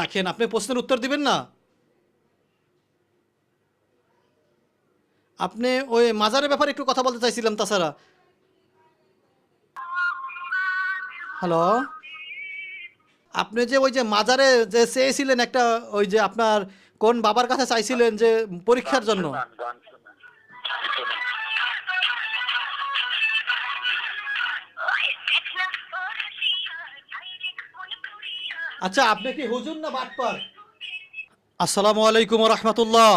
রাখেন আপনি প্রশ্নের উত্তর দিবেন না? আপনি ওই মাজারের ব্যাপারে একটু কথা বলতে চাইছিলাম তাছাড়া। হ্যালো আপনি যে ওই যে মাজারে যে চেয়েছিলেন একটা ওই যে আপনার কোন বাবার কাছে চাইছিলেন যে পরীক্ষার জন্য? আচ্ছা আপনি কি হুজুর না বাটপার আসসালামু আলাইকুম রহমতুল্লাহ।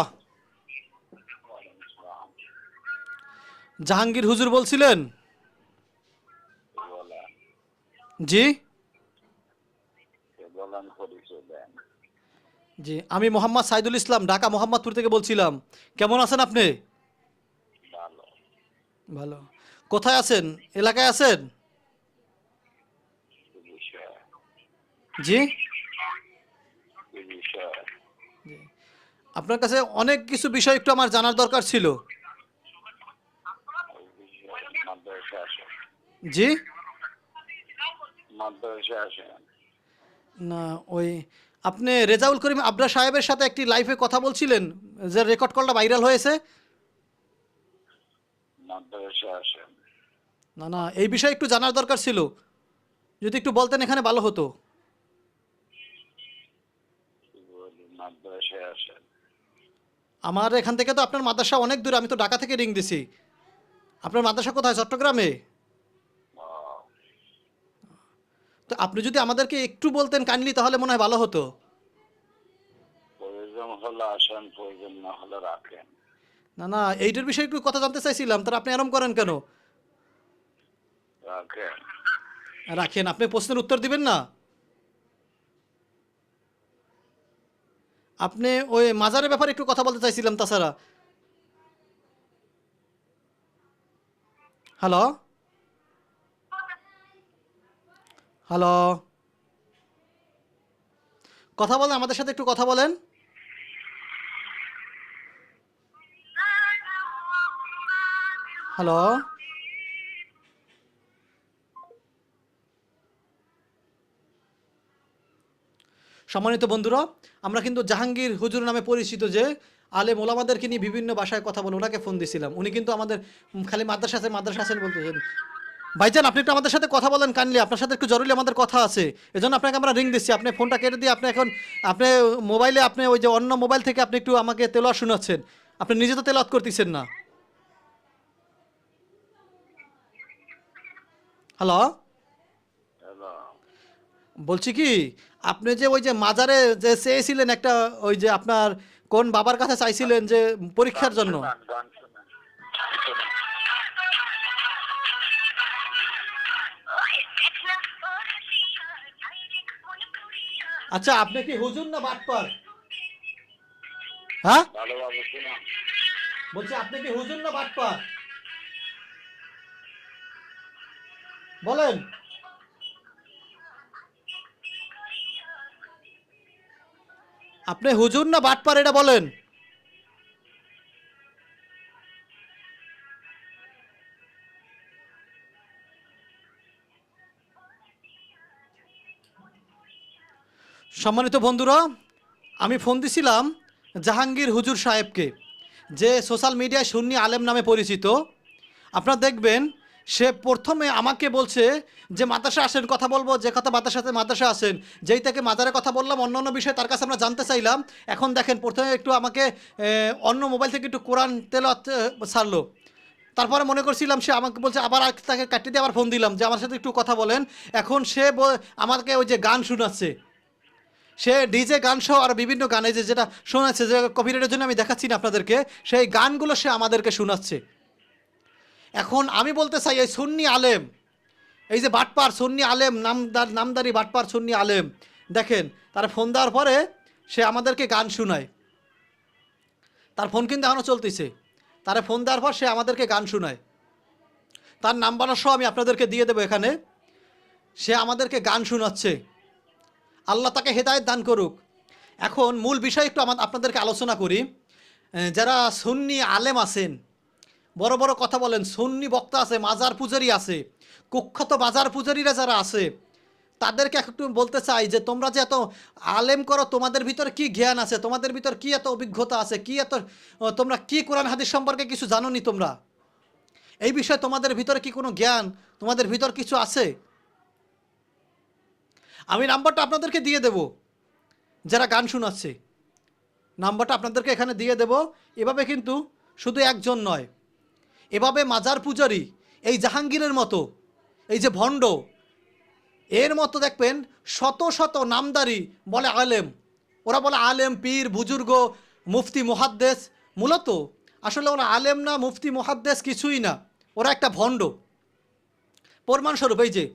জাহাঙ্গীর হুজুর বলছিলেন? জি? জি আমি মোহাম্মদ সাইদুল ইসলাম ঢাকা মোহাম্মদপুর থেকে বলছিলাম। কেমন আছেন আপনি? ভালো। কোথায় আছেন? এলাকায় আছেন কি বিষয় জি। আপনার কাছে অনেক কিছু বিষয় একটু আমার জানার দরকার ছিল। জি। না ওই আপনি রেজাউল করিম আবরা সাহেবের সাথে একটি লাইভে কথা বলছিলেন যে রেকর্ড কলটা ভাইরাল হয়েছে? না না এই বিষয়ে একটু জানার দরকার ছিল। যদি একটু বলতেন এখানে ভালো হতো কি বলি মাদ্রাসায় আসেন আমার এখান থেকে তো আপনার মাদ্রাসা অনেক দূরে আমি তো ঢাকা থেকে রিং দিছি। আপনার মাদ্রাসা কোথায়? চট্টগ্রামে? তো আপনি যদি আমাদেরকে একটু বলতেন কাইন্ডলি তাহলে মনে হয় ভালো হতো। না না এইটার বিষয়ে একটু কথা জানতে চাইছিলাম তার আপনি এরম করেন কেন? রাখেন আপনি প্রশ্নের উত্তর দিবেন না? আপনি ওই মাজারের ব্যাপারে একটু কথা বলতে চাইছিলাম তাছাড়া। হ্যালো? হ্যালো? কথা বলেন, আমাদের সাথে একটু কথা বলেন। হ্যালো? সম্মানিত বন্ধুরা আমরা কিন্তু জাহাঙ্গীর হুজুর নামে পরিচিত যে আলে মোলামাদেরকে নিয়ে বিভিন্ন ভাষায় কথা বলে ওনাকে ফোন দিছিলাম। উনি কিন্তু আমাদের খালি মাদ্রাসা আছে মাদ্রাসা আছেন বলতেছেন ভাইজান আপনি একটু আমাদের সাথে কথা বলেন কাইন্ডলি আপনার সাথে একটু জরুরি আমাদের কথা আছে। এজন্য আপনাকে আমরা রিং দিচ্ছি। আপনি ফোনটা কেটে দিয়ে আপনি এখন আপনি মোবাইলে আপনি ওই যে অন্য মোবাইল থেকে আপনি একটু আমাকে তেলোয়াত শোনাচ্ছেন। আপনি নিজে তো তেলাওয়াত করতেছেন না। হ্যালো বলছি কি? আপনি যে ওই যে মাজারে যে চেয়েছিলেন একটা ওই যে আপনার কোন বাবার কাছে চাইছিলেন যে পরীক্ষার জন্য। আচ্ছা আপনি কি হুজুর না বাটপার? হ্যাঁ? বলছি, আপনি কি হুজুর না বাটপার? বলেন। আপনি হুজুর না বাটপার এটা বলেন? সম্মানিত বন্ধুরা, আমি ফোন দিছিলাম জাহাঙ্গীর হুজুর সাহেবকে, যে সোশ্যাল মিডিয়ায় সুন্নি আলেম নামে পরিচিত। আপনারা দেখবেন সে প্রথমে আমাকে বলছে যে, মাদ্রাসা আসেন, কথা বলব, যে কথা মাদ্রাসাতে মাদ্রাসা আসেন। যেই তাকে মাদারের কথা বললাম, অন্য অন্য বিষয়ে তার কাছে আমরা জানতে চাইলাম। এখন দেখেন, প্রথমে একটু আমাকে অন্য মোবাইল থেকে একটু কোরআন তেলত ছাড়লো তারপরে মনে করছিলাম, সে আমাকে বলছে, আবার তাকে কাটিয়ে দিয়ে আবার ফোন দিলাম যে, আমার সাথে একটু কথা বলেন। এখন সে আমাকে ওই যে গান শোনাচ্ছে। সে ডিজে গান সহ আর বিভিন্ন গানে যে যেটা শোনাচ্ছে, যে কপিরাইটের জন্য আমি দেখাচ্ছি না আপনাদেরকে, সেই গানগুলো সে আমাদেরকে শোনাচ্ছে। এখন আমি বলতে চাই, এই সুন্নি আলেম, এই যে বাটপার সুন্নি আলেম, নামদার নামদারি বাটপার সুন্নি আলেম, দেখেন, তার ফোন দেওয়ার পরে সে আমাদেরকে গান শোনায়। তার ফোন কিন্তু এখনও চলতেছে। তারা ফোন দেওয়ার পর সে আমাদেরকে গান শোনায়। তার নাম্বার সহ আমি আপনাদেরকে দিয়ে দেবো এখানে। সে আমাদেরকে গান শোনাচ্ছে। আল্লাহ তাকে হেদায়েত দান করুক। এখন মূল বিষয় একটু আমার আপনাদেরকে আলোচনা করি। যারা সুন্নি আলেম আছেন বড় বড় কথা বলেন, সুন্নি বক্তা আছে, মাজার পূজারি আছে, কুখ্যাত মাজার পূজারীরা যারা আছে, তাদেরকে একটু বলতে চাই যে তোমরা যে এত আলেম করো, তোমাদের ভিতরে কি জ্ঞান আছে, তোমাদের ভিতর কি এত অভিজ্ঞতা আছে, কি এত তোমরা কি কোরআন হাদিস সম্পর্কে কিছু জানো নি তোমরা? এই বিষয়ে তোমাদের ভিতরে কি কোনো জ্ঞান? তোমাদের ভিতর কিছু আছে? আমি নাম্বারটা আপনাদেরকে দিয়ে দেব, যারা গান শোনাচ্ছে। নাম্বারটা আপনাদেরকে এখানে দিয়ে দেব, এভাবে কিন্তু শুধু একজন নয়। এভাবে মাজার পূজারি, এই জাহাঙ্গীরের মতো, এই যে ভণ্ড, এর মতো দেখবেন শত শত নামদারি বলে আলেম। ওরা বলে আলেম, পীর, বুজুর্গ, মুফতি, মুহাদ্দেস। মূলত আসলে ওরা আলেম না, মুফতি, মুহাদ্দেস কিছুই না। ওরা একটা ভণ্ড। প্রমাণস্বরূপ এই যে,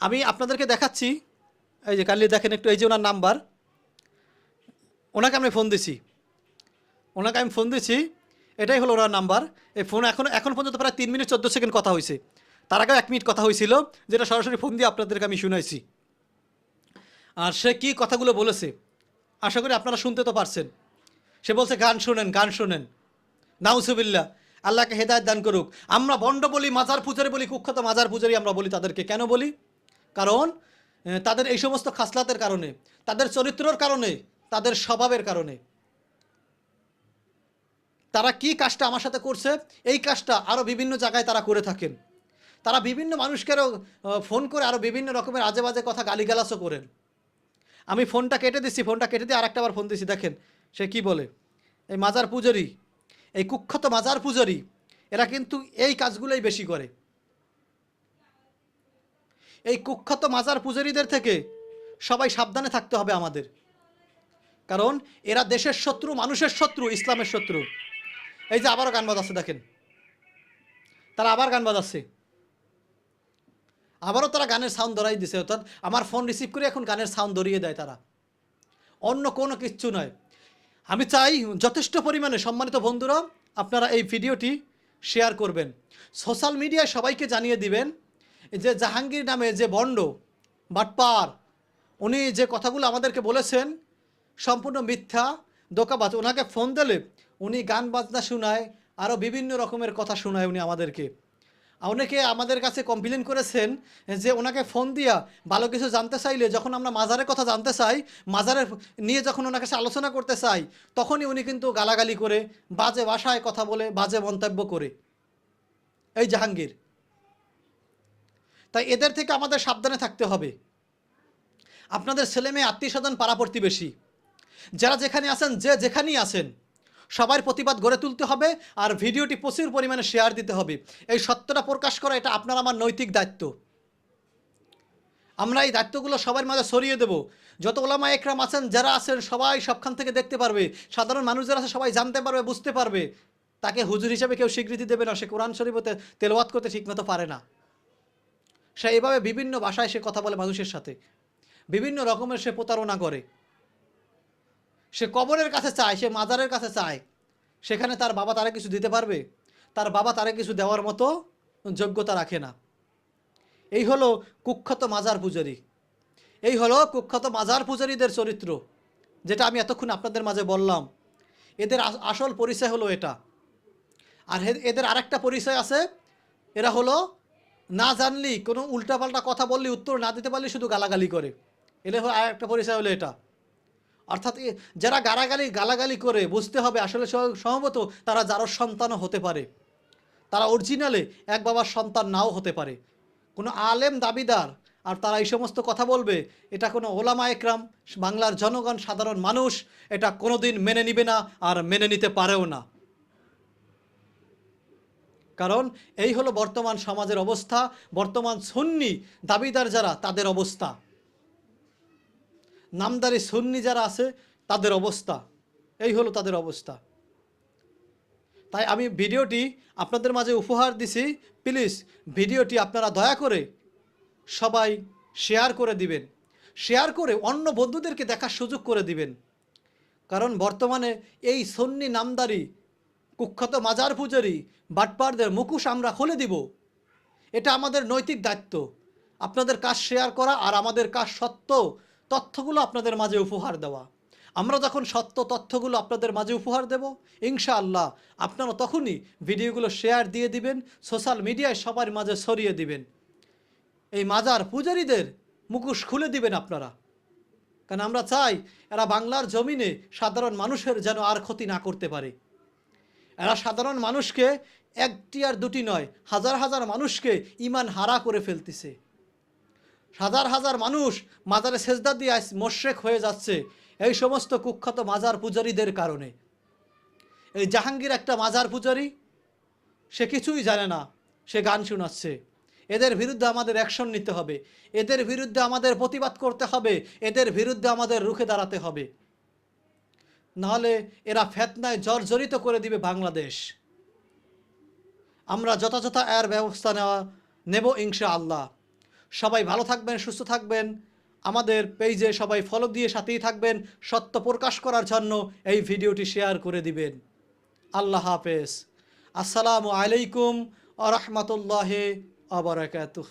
আমি আপনাদেরকে দেখাচ্ছি। এই যে, কালি দেখেন একটু, এই যে ওনার নাম্বার। ওনাকে আমি ফোন দিছি। ওনাকে আমি ফোন দিছি। এটাই হলো ওনার নাম্বার। এই ফোন এখন এখন পর্যন্ত প্রায় তিন মিনিট চোদ্দ সেকেন্ড কথা হয়েছে। তার আগেও এক মিনিট কথা হয়েছিল, যেটা সরাসরি ফোন দিয়ে আপনাদেরকে আমি শুনাইছি। আর সে কি কথাগুলো বলেছে, আশা করি আপনারা শুনতে তো পারছেন। সে বলছে, গান শোনেন গান শোনেন। নাউসুবিল্লা আল্লাহকে হেদায়ত দান করুক। আমরা বন্ড বলি, মাজার পূজারি বলি, কুখ্যাত মাজার পূজারি আমরা বলি তাদেরকে কেন বলি? কারণ তাদের এই সমস্ত খাসলাতের কারণে, তাদের চরিত্রর কারণে, তাদের স্বভাবের কারণে। তারা কি কাজটা আমার সাথে করছে? এই কাজটা আরও বিভিন্ন জায়গায় তারা করে থাকেন। তারা বিভিন্ন মানুষকেও আহ, ফোন করে আরও বিভিন্ন রকমের আজে বাজে কথা গালিগালাসও করেন। আমি ফোনটা কেটে দিচ্ছি ফোনটা কেটে দিয়ে আরেকটা বার ফোন দিচ্ছি দেখেন সে কি বলে? এই মাজার পূজারি এই কুখ্যাত মাজার পূজারি এরা কিন্তু এই কাজগুলোই বেশি করে। এই কুখ্যাত মাজার পূজারীদের থেকে সবাই সাবধানে থাকতে হবে আমাদের। কারণ এরা দেশের শত্রু মানুষের শত্রু ইসলামের শত্রু। এই যে আবারও গান বাজাচ্ছে, দেখেন। তারা আবার গান বাজাচ্ছে। আবারও তারা গানের সাউন্ড ধরাই দিছে, অর্থাৎ আমার ফোন রিসিভ করে এখন গানের সাউন্ড ধরিয়ে দেয় তারা। অন্য কোনো কিচ্ছু নয়। আমি চাই যথেষ্ট পরিমাণে সম্মানিত বন্ধুরা, আপনারা এই ভিডিওটি শেয়ার করবেন। সোশ্যাল মিডিয়ায় সবাইকে জানিয়ে দিবেন যে জাহাঙ্গীর নামে যে বন্ড, বাটপার, উনি যে কথাগুলো আমাদেরকে বলেছেন, সম্পূর্ণ মিথ্যা দোকাবাজ ওনাকে ফোন দিলে উনি গান বাজনা শোনায় আরও বিভিন্ন রকমের কথা শোনায় উনি আমাদেরকে। অনেকে আমাদের কাছে কমপ্লেন করেছেন যে ওনাকে ফোন দিয়া ভালো কিছু জানতে চাইলে যখন আমরা মাজারের কথা জানতে চাই, মাজারের নিয়ে যখন ওনার কাছে আলোচনা করতে চাই, তখনই উনি কিন্তু গালাগালি করে, বাজে ভাষায় কথা বলে, বাজে মন্তব্য করে। এই জাহাঙ্গীর। তাই এদের থেকে আমাদের সাবধানে থাকতে হবে। আপনাদের ছেলে মেয়ে, আত্মীয় স্বজন, পাড়া প্রতিবেশী, যারা যেখানে আছেন, যে যেখানেই আছেন সবার প্রতিবাদ গড়ে তুলতে হবে আর ভিডিওটি প্রচুর পরিমাণে শেয়ার দিতে হবে। এই সত্যটা প্রকাশ করা, এটা আপনার আমার নৈতিক দায়িত্ব। আমরা এই দায়িত্বগুলো সবার মাঝে ছড়িয়ে দেব। যত ওলামা একরাম আছেন, যারা আছেন, সবাই সবখান থেকে দেখতে পারবে। সাধারণ মানুষ যারা আছে, সবাই জানতে পারবে, বুঝতে পারবে। তাকে হুজুর হিসেবে কেউ স্বীকৃতি দেবে না, সে কোরআন শরীফতে তেলওয়াত করতে ঠিকমতো পারে না। সে এভাবে বিভিন্ন ভাষায় সে কথা বলে মানুষের সাথে। বিভিন্ন রকমের সে প্রতারণা করে। সে কবরের কাছে চায়, সে মাজারের কাছে চায়, সেখানে তার বাবা তারা কিছু দিতে পারবে? তার বাবা তারা কিছু দেওয়ার মতো যোগ্যতা রাখে না। এই হলো কুখ্যাত মাজার পূজারী। এই হলো কুখ্যাত মাজার পূজারীদের চরিত্র, যেটা আমি এতক্ষণ আপনাদের মাঝে বললাম। এদের আসল পরিচয় হলো এটা। আর এদের আরেকটা পরিচয় আছে, এরা হলো না জানলি কোনো উল্টাপাল্টা কথা বললি উত্তর না দিতে পারলে শুধু গালাগালি করে। এলে হলো আরেকটা পরিচয় হলো এটা। অর্থাৎ যারা গালাগালি গালাগালি করে, বুঝতে হবে আসলে সম্ভবত তারা যারও সন্তানও হতে পারে। তারা অরিজিনালে এক বাবার সন্তান নাও হতে পারে। কোনো আলেম দাবিদার, আর তারা এই সমস্ত কথা বলবে, এটা কোনো ওলামা একরাম, বাংলার জনগণ, সাধারণ মানুষ, এটা কোনোদিন মেনে নিবে না আর মেনে নিতে পারেও না। কারণ এই হলো বর্তমান সমাজের অবস্থা, বর্তমান সুন্নি দাবিদার যারা, তাদের অবস্থা। নামদারি সুন্নি যারা আছে, তাদের অবস্থা। এই হলো তাদের অবস্থা। তাই আমি ভিডিওটি আপনাদের মাঝে উপহার দিছি। প্লিজ ভিডিওটি আপনারা দয়া করে সবাই শেয়ার করে দিবেন। শেয়ার করে অন্য বন্ধুদেরকে দেখার সুযোগ করে দিবেন। কারণ বর্তমানে এই সন্নি নামদারি, কুখ্যাত মাজার পূজারি, বাটপারদের মুখোশ আমরা খুলে দিব। এটা আমাদের নৈতিক দায়িত্ব। আপনাদের কাজ শেয়ার করা আর আমাদের কাজ সত্য। তথ্যগুলো আপনাদের মাঝে উপহার দেওয়া। আমরা যখন সত্য তথ্যগুলো আপনাদের মাঝে উপহার দেব, ইনশাআল্লাহ আপনারা তখনই ভিডিওগুলো শেয়ার দিয়ে দিবেন, সোশ্যাল মিডিয়ায় সবার মাঝে ছড়িয়ে দিবেন। এই মাজার পূজারীদের মুখোশ খুলে দিবেন আপনারা। কারণ আমরা চাই এরা বাংলার জমিনে সাধারণ মানুষের যেন আর ক্ষতি না করতে পারে। এরা সাধারণ মানুষকে একটি আর দুটি নয়, হাজার হাজার মানুষকে ইমান হারা করে ফেলতেছে। হাজার হাজার মানুষ মাজারে সেজদা দিয়ে আজ মোশেক হয়ে যাচ্ছে এই সমস্ত কুখ্যাত মাজার পূজারীদের কারণে। এই জাহাঙ্গীর একটা মাজার পূজারী, সে কিছুই জানে না, সে গান শোনাচ্ছে। এদের বিরুদ্ধে আমাদের অ্যাকশন নিতে হবে, এদের বিরুদ্ধে আমাদের প্রতিবাদ করতে হবে, এদের বিরুদ্ধে আমাদের রুখে দাঁড়াতে হবে। নাহলে এরা ফেতনায় জর্জরিত করে দিবে বাংলাদেশ। আমরা যথাযথ এর ব্যবস্থা নেওয়া, নেব ইনশা আল্লাহ সবাই ভালো থাকবেন, সুস্থ থাকবেন। আমাদের পেজে সবাই ফলো দিয়ে সাথেই থাকবেন। সত্য প্রকাশ করার জন্য এই ভিডিওটি শেয়ার করে দিবেন। আল্লাহ হাফেজ। আসসালামু আলাইকুম আ রহমতুল্লাহ আবরাকাতুহ